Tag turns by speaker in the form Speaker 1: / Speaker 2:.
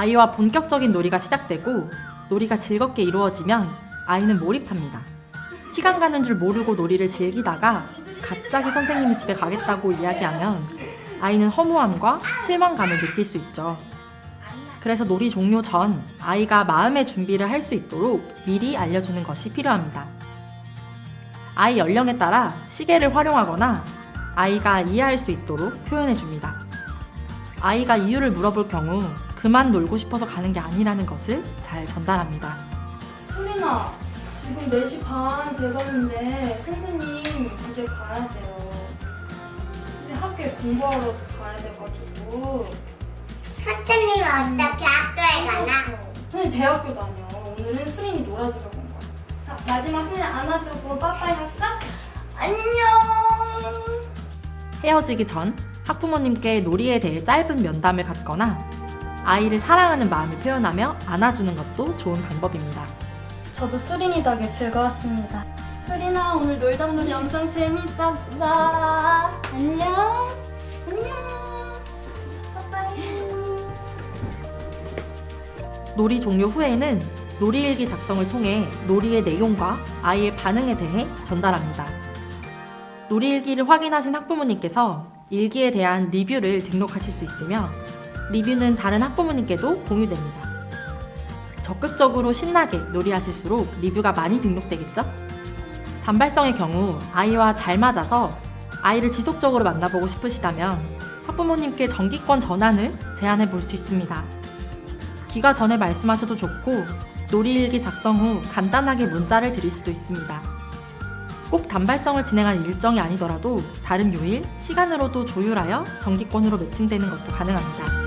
Speaker 1: 아이와 본격적인 놀이가 시작되고 놀이가 즐겁게 이루어지면 아이는 몰입합니다. 시간 가는 줄 모르고 놀이를 즐기다가 갑자기 선생님이 집에 가겠다고 이야기하면 아이는 허무함과 실망감을 느낄 수 있죠. 그래서 놀이 종료 전 아이가 마음의 준비를 할 수 있도록 미리 알려주는 것이 필요합니다. 아이 연령에 따라 시계를 활용하거나 아이가 이해할 수 있도록 표현해 줍니다. 아이가 이유를 물어볼 경우 그만 놀고 싶어서 가는 게 아니라는 것을 잘 전달합니다.
Speaker 2: 수린아, 지금 4시 반 돼가는데 선생님 이제 가야 돼요. 근데 학교에 공부하러 가야 돼가지고.
Speaker 3: 선생님 어떻게 학교에 가나?
Speaker 2: 선생님 대학교 다녀. 오늘은 수린이 놀아주러 간 거야. 자, 마지막 선생님 안아주고 빠빠이 할까? 안녕!
Speaker 1: 헤어지기 전 학부모님께 놀이에 대해 짧은 면담을 갖거나 아이를 사랑하는 마음을 표현하며 안아주는 것도 좋은 방법입니다.
Speaker 2: 저도 수린이 덕에 즐거웠습니다. 수린아 오늘 놀던 놀이 엄청 재밌었어. 안녕.
Speaker 1: 놀이 종료 후에는 놀이일기 작성을 통해 놀이의 내용과 아이의 반응에 대해 전달합니다. 놀이일기를 확인하신 학부모님께서 일기에 대한 리뷰를 등록하실 수 있으며 리뷰는 다른 학부모님께도 공유됩니다. 적극적으로 신나게 놀이하실수록 리뷰가 많이 등록되겠죠? 단발성의 경우 아이와 잘 맞아서 아이를 지속적으로 만나보고 싶으시다면 학부모님께 정기권 전환을 제안해 볼 수 있습니다. 귀가 전에 말씀하셔도 좋고 놀이일기 작성 후 간단하게 문자를 드릴 수도 있습니다. 꼭 단발성을 진행한 일정이 아니더라도 다른 요일, 시간으로도 조율하여 정기권으로 매칭되는 것도 가능합니다.